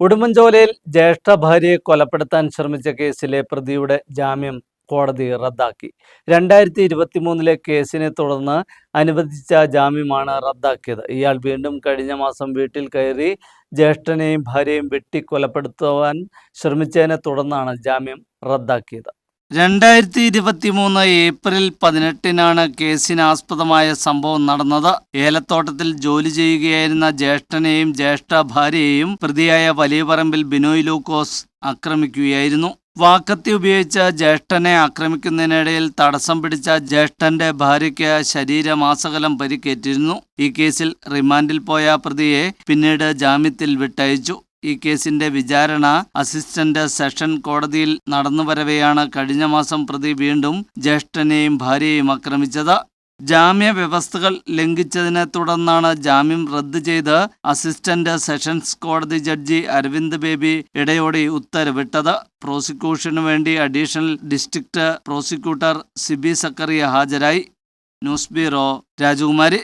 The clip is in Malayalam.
ഉടുമ്പൻചോലയിൽ ജ്യേഷ്ഠ ഭാര്യയെ കൊലപ്പെടുത്താൻ ശ്രമിച്ച കേസിലെ പ്രതിയുടെ ജാമ്യം കോടതി റദ്ദാക്കി. രണ്ടായിരത്തി ഇരുപത്തി മൂന്നിലെ കേസിനെ തുടർന്ന് അനുവദിച്ച ജാമ്യമാണ് റദ്ദാക്കിയത്. ഇയാൾ വീണ്ടും കഴിഞ്ഞ മാസം വീട്ടിൽ കയറി ജ്യേഷ്ഠനെയും ഭാര്യയും വെട്ടി കൊലപ്പെടുത്തുവാൻ ശ്രമിച്ചതിനെ തുടർന്നാണ് ജാമ്യം റദ്ദാക്കിയത്. രണ്ടായിരത്തി ഇരുപത്തി മൂന്ന് ഏപ്രിൽ പതിനെട്ടിനാണ് കേസിനാസ്പദമായ സംഭവം നടന്നത്. ഏലത്തോട്ടത്തിൽ ജോലി ചെയ്യുകയായിരുന്ന ജ്യേഷ്ഠനെയും ജ്യേഷ്ഠ ഭാര്യയെയും പ്രതിയായ വലിയപറമ്പിൽ ബിനോയ് ലൂക്കോസ് ആക്രമിക്കുകയായിരുന്നു. വാക്കത്തി ഉപയോഗിച്ച ജ്യേഷ്ഠനെ ആക്രമിക്കുന്നതിനിടയിൽ തടസ്സം പിടിച്ച ജ്യേഷ്ഠന്റെ ഭാര്യയ്ക്ക് ശരീരമാസകലം പരിക്കേറ്റിരുന്നു. ഈ കേസിൽ റിമാൻഡിൽ പോയ പ്രതിയെ പിന്നീട് ജാമ്യത്തിൽ വിട്ടയച്ചു. ഈ കേസിന്റെ വിചാരണ അസിസ്റ്റന്റ് സെഷൻ കോടതിയിൽ നടന്നുവരവെയാണ് കഴിഞ്ഞ മാസം പ്രതി വീണ്ടും ജ്യേഷ്ഠനെയും ഭാര്യയെയും ആക്രമിച്ചത്. ജാമ്യ വ്യവസ്ഥകൾ ലംഘിച്ചതിനെ തുടർന്നാണ് ജാമ്യം റദ്ദ് ചെയ്ത് അസിസ്റ്റന്റ് സെഷൻസ് കോടതി ജഡ്ജി അരവിന്ദ് ബേബി ഇടയോടെ ഉത്തരവിട്ടത്. പ്രോസിക്യൂഷനു വേണ്ടി additional district prosecutor Sibi Zachariah ഹാജരായി. ന്യൂസ് ബ്യൂറോ രാജകുമാരി.